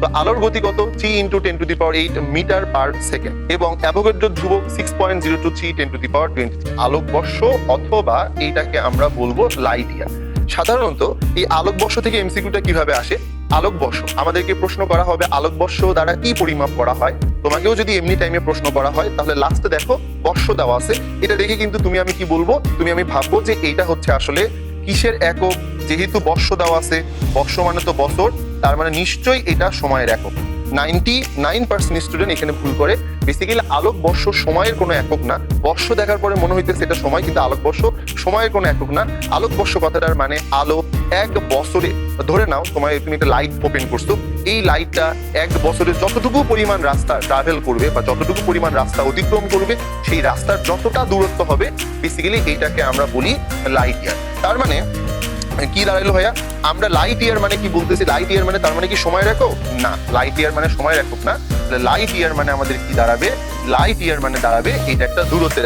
তো আলোর গতি কত? Three into ten to the power eight metre per second এবং অ্যাভোগাড্রো ধ্রুবক six point zero two three ten to the power twenty আলোকবর্ষ অথবা এইটাকে আমরা বলব লাইট ইয়ার সাধারণত এই আলোকবর্ষ থেকে এমসিকিউটা কীভাবে আসে? আলোকবর্ষ। আমাদেরকে প্রশ্ন করা হবে, আলোকবর্ষ দ্বারা কি পরিমাপ করা হয়? তোমাকেও যদি এমনি টাইমে প্রশ্ন করা হয়, তাহলে লাস্টে দেখো, বর্ষ দেওয়া আছে। এটা দেখে কিন্তু তুমি আমি কি বলব? তুমি আমি ভাববো যে এইটা হচ্ছে আসলে কিসের একক যেহেতু বর্ষ দেওয়া আছে, বর্ষ মানে তো বছর, তার মানে নিশ্চয়ই এটা সময়ের একক। নাইনটি নাইন পার্সেন্ট স্টুডেন্ট এখানে ভুল করে। বেসিক্যালি আলোক বর্ষ সময়ের কোনো একক না। বর্ষ দেখার পরে মনে হইতেছে এটা সময়, কিন্তু আলোক বর্ষ সময়ের কোনো একক না। আলোক বর্ষ কথাটার মানে আলো এক বছরে, ধরে নাও তোমার তুমি একটা লাইট ওপেন করছ। এই লাইটটা এক বছরে যতটুকু পরিমাণ রাস্তা ট্রাভেল করবে বা যতটুকু পরিমাণ রাস্তা অতিক্রম করবে, সেই রাস্তার যতটা দূরত্ব হবে বেসিক্যালি এইটাকে আমরা বলি লাইট ইয়ার তার মানে কি দাঁড়াইলো ভাইয়া? আমরা লাইট ইয়ার মানে কি বলতেছি? লাইট ইয়ার মানে তার মানে কি সময় রাখো? না লাইট ইয়ার মানে সময় রাখো না। লাইট ইয়ার মানে আমাদের কি দাঁড়াবে? লাইট ইয়ার মানে দাঁড়াবে এটা একটা দূরত্বের